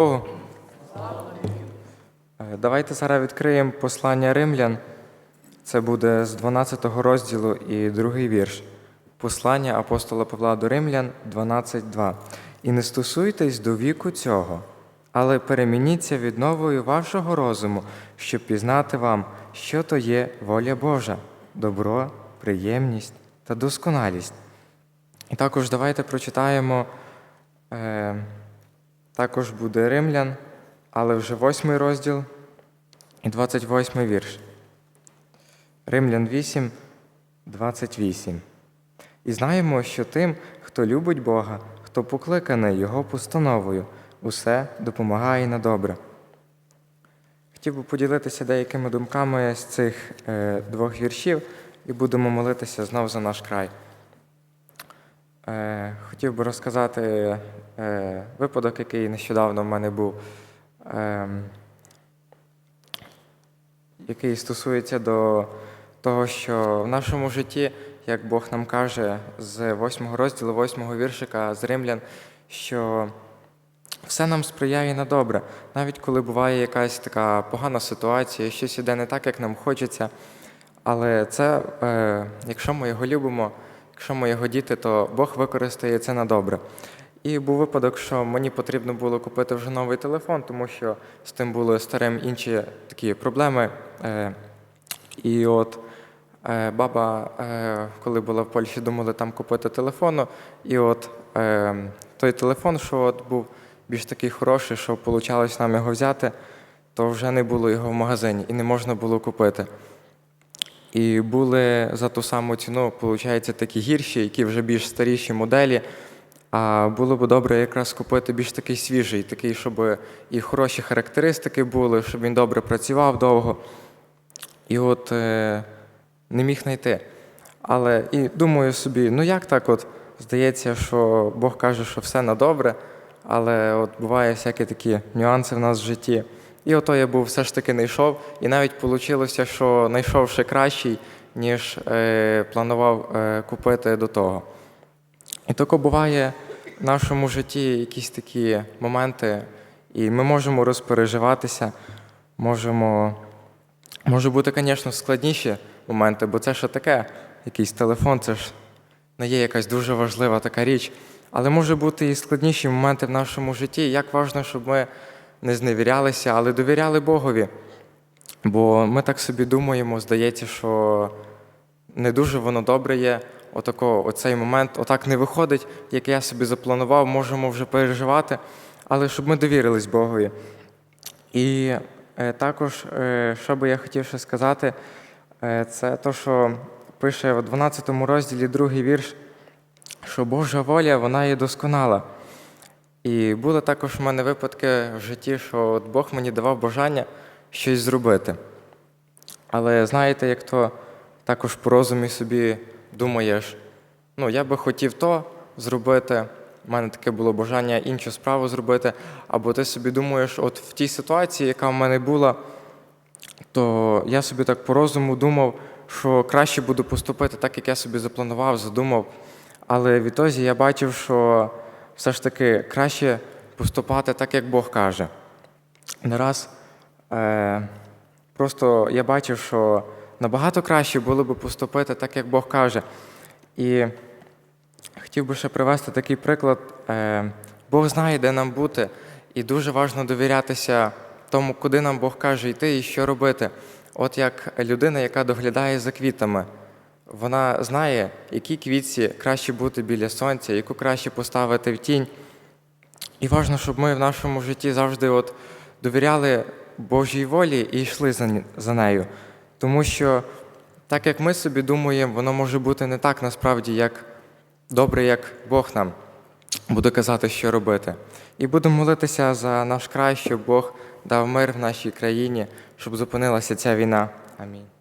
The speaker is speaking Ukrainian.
О. Е, Давайте зараз відкриємо послання римлян. Це буде з 12 розділу і другий вірш. Послання апостола Павла до Римлян 12.2. І не стосуйтесь до віку цього, але перемініться відновою вашого розуму, щоб пізнати вам, що то є воля Божа, добро, приємність та досконалість. І також давайте прочитаємо. Е, також буде римлян, але вже восьмий розділ і 28 вірш. Римлян 8, 28. І знаємо, що тим, хто любить Бога, хто покликаний Його постановою, усе допомагає на добре. Хотів би поділитися деякими думками з цих е, двох віршів і будемо молитися знов за наш край. Е, хотів би розказати е, випадок, який нещодавно в мене був, е, який стосується до того, що в нашому житті, як Бог нам каже з 8 розділу, 8 віршика з Римлян, що все нам сприяє на добре, навіть коли буває якась така погана ситуація, щось іде не так, як нам хочеться. Але це, е, якщо ми його любимо, якщо ми його діти, то Бог використає це на добре. І був випадок, що мені потрібно було купити вже новий телефон, тому що з тим були старим інші такі проблеми. Е, і от е, баба, е, коли була в Польщі, думали там купити телефону. І от той телефон, що от був більш такий хороший, що вийшло нам його взяти, то вже не було його в магазині і не можна було купити. І були за ту саму ціну, виходить, такі гірші, які вже більш старіші моделі. А було б добре якраз купити більш такий свіжий, такий, щоб і хороші характеристики були, щоб він добре працював довго. І от е, не міг знайти. Але і думаю собі, ну як так от здається, що Бог каже, що все на добре, але от буває всякі такі нюанси в нас в житті. І ото я був все ж таки знайшов, і навіть вийшло, що знайшов ще кращий, ніж е, планував е, купити до того. І тако буває в нашому житті якісь такі моменти, і ми можемо розпереживатися, можемо. Може бути, звісно, складніші моменти, бо це що таке, якийсь телефон, це ж не є якась дуже важлива така річ. Але може бути і складніші моменти в нашому житті. Як важливо, щоб ми не зневірялися, але довіряли Богові. Бо ми так собі думаємо, здається, що не дуже воно добре є. Отако, оцей момент отак не виходить, як я собі запланував, можемо вже переживати, але щоб ми довірились Богові. І е, також, е, що би я хотів ще сказати, е, це те, що пише в 12 розділі другий вірш, що Божа воля вона є досконала. І були також в мене випадки в житті, що от Бог мені давав бажання щось зробити. Але знаєте, як то також по розумі собі думаєш, ну я би хотів то зробити, в мене таке було бажання іншу справу зробити, або ти собі думаєш, от в тій ситуації, яка в мене була, то я собі так по розуму думав, що краще буду поступити так, як я собі запланував, задумав. Але відтоді я бачив, що все ж таки краще поступати так, як Бог каже. Не раз е, просто я бачив, що набагато краще було б поступити так, як Бог каже. І хотів би ще привести такий приклад. Е, Бог знає, де нам бути, і дуже важливо довірятися тому, куди нам Бог каже йти і що робити. От як людина, яка доглядає за квітами, вона знає, якій квітці краще бути біля сонця, яку краще поставити в тінь. І важливо, щоб ми в нашому житті завжди от довіряли Божій волі і йшли за нею. Тому що так як ми собі думаємо, воно може бути не так насправді, як добре, як Бог нам буде казати, що робити. І будемо молитися за наш край, щоб Бог дав мир в нашій країні, щоб зупинилася ця війна. Амінь.